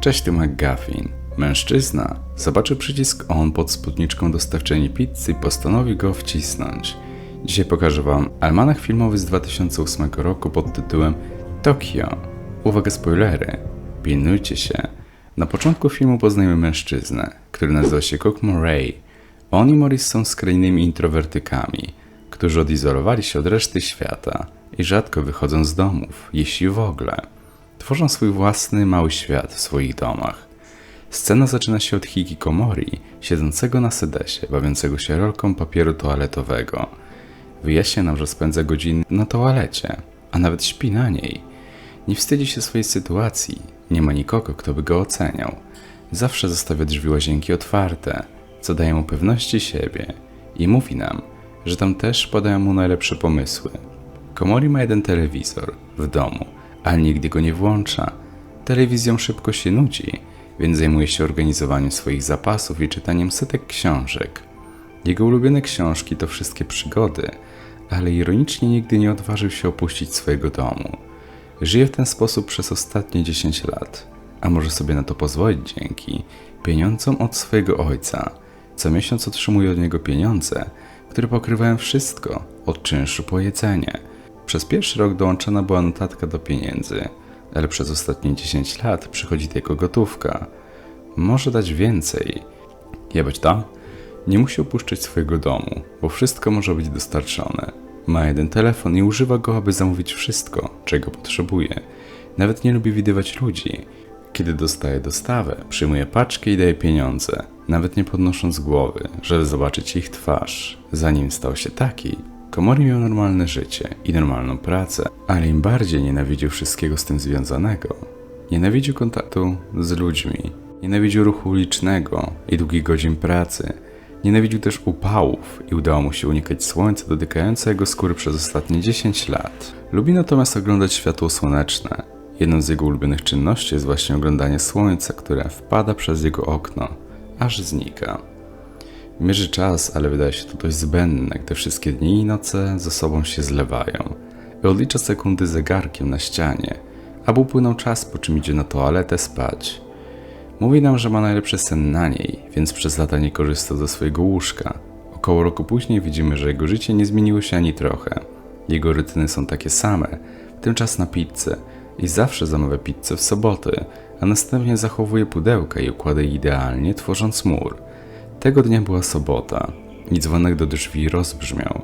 Cześć, tu McGuffin. Mężczyzna zobaczył przycisk ON pod spódniczką dostawczyni pizzy i postanowił go wcisnąć. Dzisiaj pokażę Wam almanach filmowy z 2008 roku pod tytułem Tokio. Uwaga spoilery, pilnujcie się. Na początku filmu poznajemy mężczyznę, który nazywa się Cook Murray. On i Morris są skrajnymi introwertykami, którzy odizolowali się od reszty świata i rzadko wychodzą z domów, jeśli w ogóle. Tworzą swój własny mały świat w swoich domach. Scena zaczyna się od Hikikomori, siedzącego na sedesie, bawiącego się rolką papieru toaletowego. Wyjaśnia nam, że spędza godziny na toalecie, a nawet śpi na niej. Nie wstydzi się swojej sytuacji, nie ma nikogo, kto by go oceniał. Zawsze zostawia drzwi łazienki otwarte, co daje mu pewności siebie i mówi nam, że tam też podają mu najlepsze pomysły. Komori ma jeden telewizor w domu, ale nigdy go nie włącza. Telewizją szybko się nudzi, więc zajmuje się organizowaniem swoich zapasów i czytaniem setek książek. Jego ulubione książki to wszystkie przygody, ale ironicznie nigdy nie odważył się opuścić swojego domu. Żyje w ten sposób przez ostatnie 10 lat, a może sobie na to pozwolić dzięki pieniądzom od swojego ojca. Co miesiąc otrzymuje od niego pieniądze, które pokrywają wszystko, od czynszu po jedzenie. Przez pierwszy rok dołączona była notatka do pieniędzy, ale przez ostatnie 10 lat przychodzi tylko gotówka. Może dać więcej. Jebać to? Nie musi opuszczać swojego domu, bo wszystko może być dostarczone. Ma jeden telefon i używa go, aby zamówić wszystko, czego potrzebuje. Nawet nie lubi widywać ludzi. Kiedy dostaje dostawę, przyjmuje paczkę i daje pieniądze, nawet nie podnosząc głowy, żeby zobaczyć ich twarz. Zanim stał się taki, Komori miał normalne życie i normalną pracę, ale im bardziej nienawidził wszystkiego z tym związanego. Nienawidził kontaktu z ludźmi, nienawidził ruchu ulicznego i długich godzin pracy. Nienawidził też upałów i udało mu się unikać słońca dotykającego jego skóry przez ostatnie 10 lat. Lubi natomiast oglądać światło słoneczne. Jedną z jego ulubionych czynności jest właśnie oglądanie słońca, które wpada przez jego okno, aż znika. Mierzy czas, ale wydaje się to dość zbędne, gdy wszystkie dni i noce ze sobą się zlewają. I odlicza sekundy zegarkiem na ścianie, aby upłynął czas, po czym idzie na toaletę spać. Mówi nam, że ma najlepszy sen na niej, więc przez lata nie korzysta ze swojego łóżka. Około roku później widzimy, że jego życie nie zmieniło się ani trochę. Jego rytyny są takie same, w tym czas na pizzę i zawsze zamawia pizzę w soboty, a następnie zachowuje pudełka i układa je idealnie, tworząc mur. Tego dnia była sobota i dzwonek do drzwi rozbrzmiał.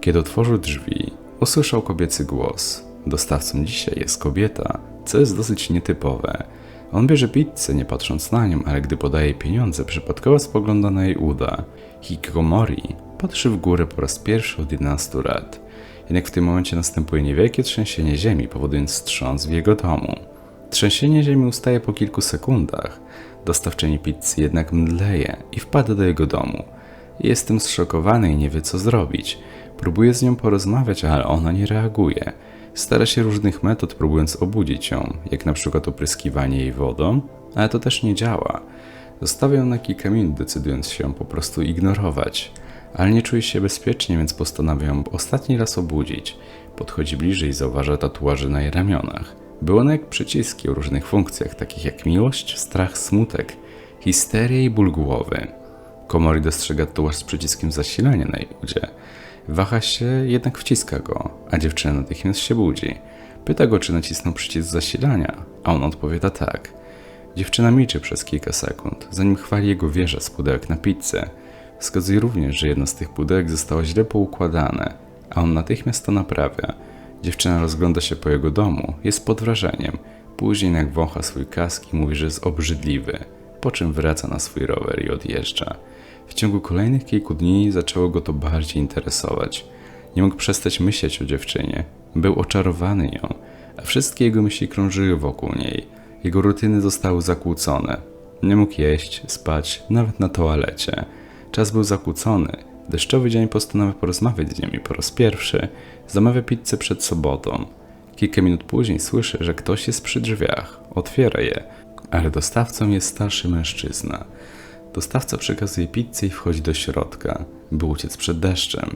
Kiedy otworzył drzwi, usłyszał kobiecy głos. Dostawcą dzisiaj jest kobieta, co jest dosyć nietypowe. On bierze pizzę, nie patrząc na nią, ale gdy podaje pieniądze, przypadkowo spogląda na jej uda. Hikikomori patrzy w górę po raz pierwszy od 11 lat. Jednak w tym momencie następuje niewielkie trzęsienie ziemi, powodując wstrząs w jego domu. Trzęsienie ziemi ustaje po kilku sekundach. Dostawczyni pizzy jednak mdleje i wpada do jego domu. Jest tym zszokowany i nie wie co zrobić. Próbuje z nią porozmawiać, ale ona nie reaguje. Stara się różnych metod, próbując obudzić ją, jak na przykład opryskiwanie jej wodą, ale to też nie działa. Zostawia ją na kilka minut, decydując się po prostu ignorować. Ale nie czuje się bezpiecznie, więc postanawia ją ostatni raz obudzić. Podchodzi bliżej i zauważa tatuaże na jej ramionach. Były one jak przyciski o różnych funkcjach, takich jak miłość, strach, smutek, histeria i ból głowy. Komori dostrzega tatuaż z przyciskiem zasilania na jej udzie. Waha się, jednak wciska go, a dziewczyna natychmiast się budzi. Pyta go, czy nacisnął przycisk zasilania, a on odpowiada tak. Dziewczyna milczy przez kilka sekund, zanim chwali jego wieżę z pudełek na pizzę. Wskazuje również, że jedno z tych pudełek zostało źle poukładane, a on natychmiast to naprawia. Dziewczyna rozgląda się po jego domu, jest pod wrażeniem. Później jak wącha swój kask i mówi, że jest obrzydliwy, po czym wraca na swój rower i odjeżdża. W ciągu kolejnych kilku dni zaczęło go to bardziej interesować. Nie mógł przestać myśleć o dziewczynie. Był oczarowany nią, a wszystkie jego myśli krążyły wokół niej. Jego rutyny zostały zakłócone. Nie mógł jeść, spać, nawet na toalecie. Czas był zakłócony. Deszczowy dzień postanawia porozmawiać z nią i po raz pierwszy zamawia pizzę przed sobotą. Kilka minut później słyszy, że ktoś jest przy drzwiach. Otwiera je, ale dostawcą jest starszy mężczyzna. Dostawca przekazuje pizzę i wchodzi do środka, by uciec przed deszczem.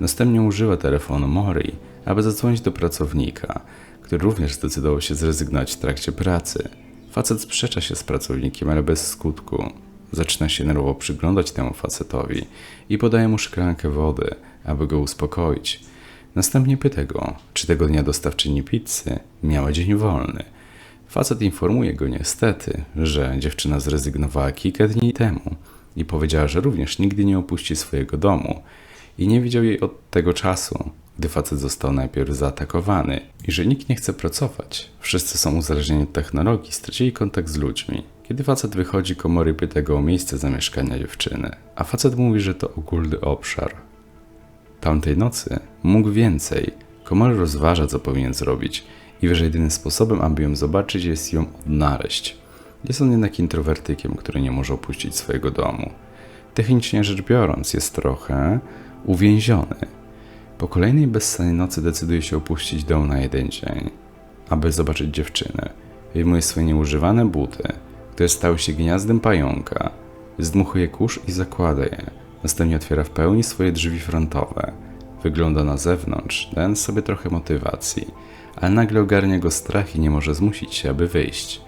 Następnie używa telefonu Mori, aby zadzwonić do pracownika, który również zdecydował się zrezygnować w trakcie pracy. Facet sprzecza się z pracownikiem, ale bez skutku. Zaczyna się nerwowo przyglądać temu facetowi i podaje mu szklankę wody, aby go uspokoić. Następnie pyta go, czy tego dnia dostawczyni pizzy miała dzień wolny. Facet informuje go niestety, że dziewczyna zrezygnowała kilka dni temu i powiedziała, że również nigdy nie opuści swojego domu i nie widział jej od tego czasu, gdy facet został najpierw zaatakowany i że nikt nie chce pracować. Wszyscy są uzależnieni od technologii, stracili kontakt z ludźmi. Kiedy facet wychodzi, komory pyta go o miejsce zamieszkania dziewczyny, a facet mówi, że to ogólny obszar. Tamtej nocy mógł więcej. Komory rozważa, co powinien zrobić i że jedynym sposobem, aby ją zobaczyć, jest ją odnaleźć. Jest on jednak introwertykiem, który nie może opuścić swojego domu. Technicznie rzecz biorąc, jest trochę uwięziony. Po kolejnej bezsennej nocy decyduje się opuścić dom na jeden dzień, aby zobaczyć dziewczynę. Wyjmuje swoje nieużywane buty, które stały się gniazdem pająka, zdmuchuje kurz i zakłada je. Następnie otwiera w pełni swoje drzwi frontowe. Wygląda na zewnątrz, dając sobie trochę motywacji, ale nagle ogarnia go strach i nie może zmusić się, aby wyjść.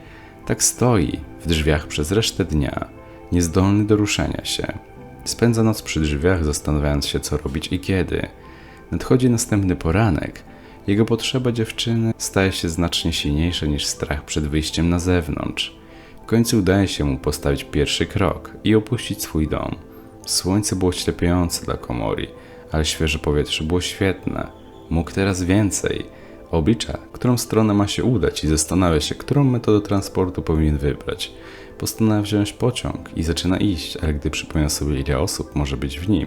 Tak stoi w drzwiach przez resztę dnia, niezdolny do ruszenia się. Spędza noc przy drzwiach, zastanawiając się, co robić i kiedy. Nadchodzi następny poranek. Jego potrzeba dziewczyny staje się znacznie silniejsza niż strach przed wyjściem na zewnątrz. Końcu udaje się mu postawić pierwszy krok i opuścić swój dom. Słońce było ślepiające dla Komori, ale świeże powietrze było świetne. Mógł teraz więcej. Oblicza, którą stronę ma się udać i zastanawia się, którą metodę transportu powinien wybrać. Postanawia wziąć pociąg i zaczyna iść, ale gdy przypomina sobie, ile osób może być w nim,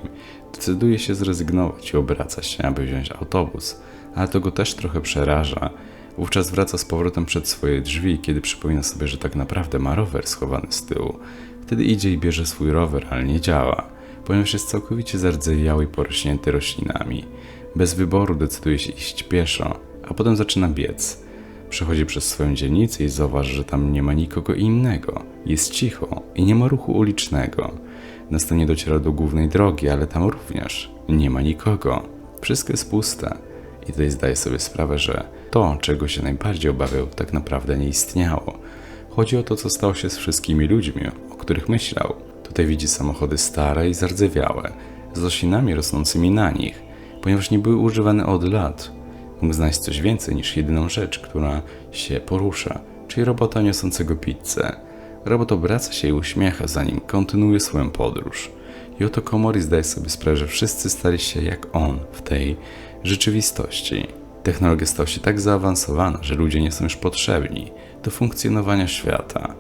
decyduje się zrezygnować i obraca się, aby wziąć autobus. Ale to go też trochę przeraża. Wówczas wraca z powrotem przed swoje drzwi, kiedy przypomina sobie, że tak naprawdę ma rower schowany z tyłu. Wtedy idzie i bierze swój rower, ale nie działa, ponieważ jest całkowicie zardzewiały i porośnięty roślinami. Bez wyboru decyduje się iść pieszo, a potem zaczyna biec. Przechodzi przez swoją dzielnicę i zauważy, że tam nie ma nikogo innego. Jest cicho i nie ma ruchu ulicznego. Następnie dociera do głównej drogi, ale tam również nie ma nikogo. Wszystko jest puste. I tutaj zdaje sobie sprawę, że to, czego się najbardziej obawiał, tak naprawdę nie istniało. Chodzi o to, co stało się z wszystkimi ludźmi, o których myślał. Tutaj widzi samochody stare i zardzewiałe, z roślinami rosnącymi na nich, ponieważ nie były używane od lat. Mógł znaleźć coś więcej niż jedyną rzecz, która się porusza, czyli robota niosącego pizzę. Robot obraca się i uśmiecha, zanim kontynuuje swoją podróż. I oto Komori zdaje sobie sprawę, że wszyscy stali się jak on w tej rzeczywistości. Technologia stała się tak zaawansowana, że ludzie nie są już potrzebni do funkcjonowania świata.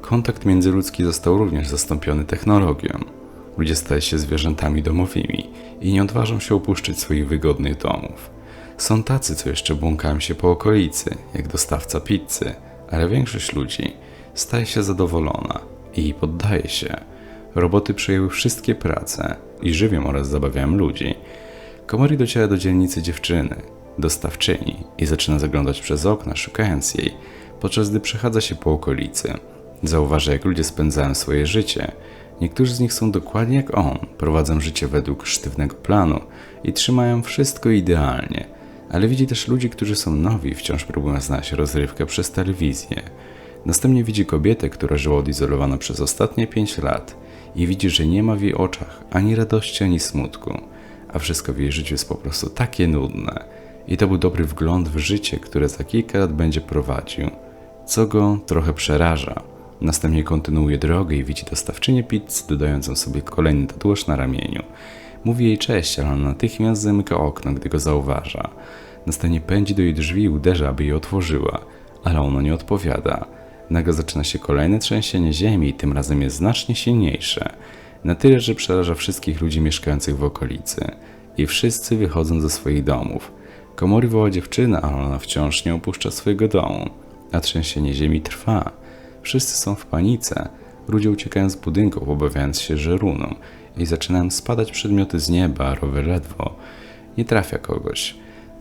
Kontakt międzyludzki został również zastąpiony technologią. Ludzie stali się zwierzętami domowymi i nie odważą się opuszczać swoich wygodnych domów. Są tacy, co jeszcze błąkają się po okolicy, jak dostawca pizzy, ale większość ludzi staje się zadowolona i poddaje się. Roboty przejęły wszystkie prace i żywią oraz zabawiają ludzi. Komori dociera do dzielnicy dziewczyny, dostawczyni i zaczyna zaglądać przez okna, szukając jej, podczas gdy przechadza się po okolicy. Zauważa, jak ludzie spędzają swoje życie. Niektórzy z nich są dokładnie jak on, prowadzą życie według sztywnego planu i trzymają wszystko idealnie. Ale widzi też ludzi, którzy są nowi i wciąż próbują znaleźć rozrywkę przez telewizję. Następnie widzi kobietę, która żyła odizolowana przez ostatnie pięć lat i widzi, że nie ma w jej oczach ani radości, ani smutku, a wszystko w jej życiu jest po prostu takie nudne. I to był dobry wgląd w życie, które za kilka lat będzie prowadził, co go trochę przeraża. Następnie kontynuuje drogę i widzi dostawczynię pizzy, dodającą sobie kolejny tatuaż na ramieniu. Mówi jej cześć, ale ona natychmiast zamyka okno, gdy go zauważa. Następnie pędzi do jej drzwi i uderza, aby je otworzyła, ale ono nie odpowiada. Nagle zaczyna się kolejne trzęsienie ziemi i tym razem jest znacznie silniejsze. Na tyle, że przeraża wszystkich ludzi mieszkających w okolicy. I wszyscy wychodzą ze swoich domów. Komori woła dziewczyna, ale ona wciąż nie opuszcza swojego domu. A trzęsienie ziemi trwa. Wszyscy są w panice. Ludzie uciekają z budynków, obawiając się, że runą. I zaczynają spadać przedmioty z nieba, rower ledwo nie trafia kogoś.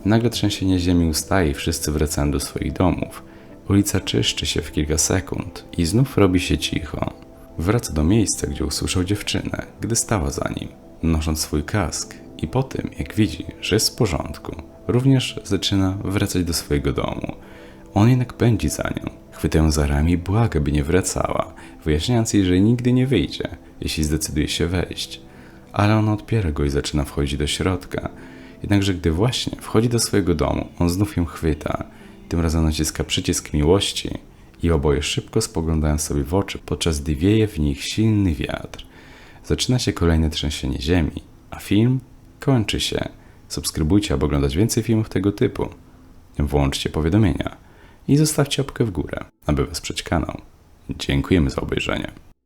Nagle trzęsienie ziemi ustaje i wszyscy wracają do swoich domów. Ulica czyszczy się w kilka sekund i znów robi się cicho. Wraca do miejsca, gdzie usłyszał dziewczynę, gdy stała za nim, nosząc swój kask i po tym, jak widzi, że jest w porządku, również zaczyna wracać do swojego domu. On jednak pędzi za nią. Chwyta ją za ramię i błaga, by nie wracała, wyjaśniając jej, że nigdy nie wyjdzie, jeśli zdecyduje się wejść. Ale ona odpiera go i zaczyna wchodzić do środka. Jednakże gdy właśnie wchodzi do swojego domu, on znów ją chwyta. Tym razem naciska przycisk miłości i oboje szybko spoglądają sobie w oczy, podczas gdy wieje w nich silny wiatr. Zaczyna się kolejne trzęsienie ziemi, a film kończy się. Subskrybujcie, aby oglądać więcej filmów tego typu. Włączcie powiadomienia i zostawcie łapkę w górę, aby wesprzeć kanał. Dziękujemy za obejrzenie.